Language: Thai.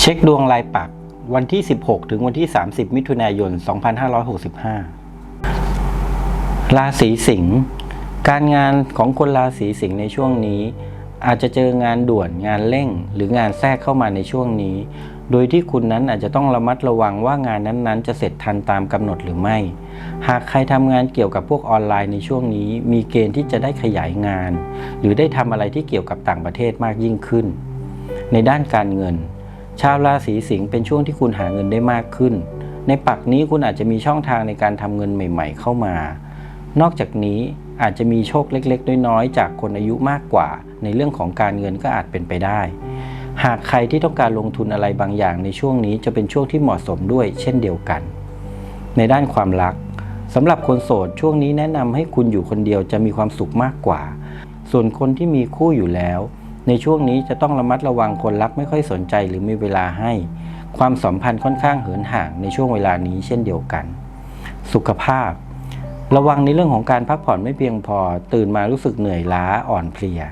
เช็คดวงรายปักวันที่ 16 ถึงวันที่ 30 มิถุนายน 2565 ราศีสิงห์การงานของคนราศีสิงห์ในช่วงนี้ อาจจะเจองานด่วนงานเร่ง หรืองานแทรกเข้ามาในช่วงนี้ โดยที่คุณนั้นอาจจะต้องระมัดระวังว่างานนั้นๆ จะเสร็จทันตามกำหนดหรือไม่ หากใครทำงานเกี่ยวกับพวกออนไลน์ในช่วงนี้ มีเกณฑ์ที่จะได้ขยายงาน หรือได้ทำอะไรที่เกี่ยวกับต่างประเทศมากยิ่งขึ้น ในด้านการเงิน ชาวราศีสิงห์เป็นช่วงที่คุณหาเงินได้มากขึ้น ในปักนี้คุณอาจจะมีช่องทางในการทำเงินใหม่ ๆ เข้ามา นอกจากนี้อาจจะมีโชคเล็กๆ น้อยๆจากคนอายุมากกว่า ในเรื่องของการเงินก็อาจเป็นไปได้ หากใครที่ต้องการลงทุนอะไรบางอย่างในช่วงนี้จะเป็นช่วงที่เหมาะสมด้วย เช่นเดียวกัน ในด้านความรักสำหรับคนโสดช่วงนี้แนะนำให้คุณอยู่คนเดียวจะมีความสุขมากกว่า ส่วนคนที่มีคู่อยู่แล้ว ในช่วงนี้จะต้องระมัดระวังคนรักไม่ค่อยสนใจหรือมีเวลาให้ ความสัมพันธ์ค่อนข้างเหินห่างในช่วงเวลานี้เช่นเดียวกัน สุขภาพ ระวังในเรื่องของการพักผ่อนไม่เพียงพอ ตื่นมารู้สึกเหนื่อยล้าอ่อนเพลีย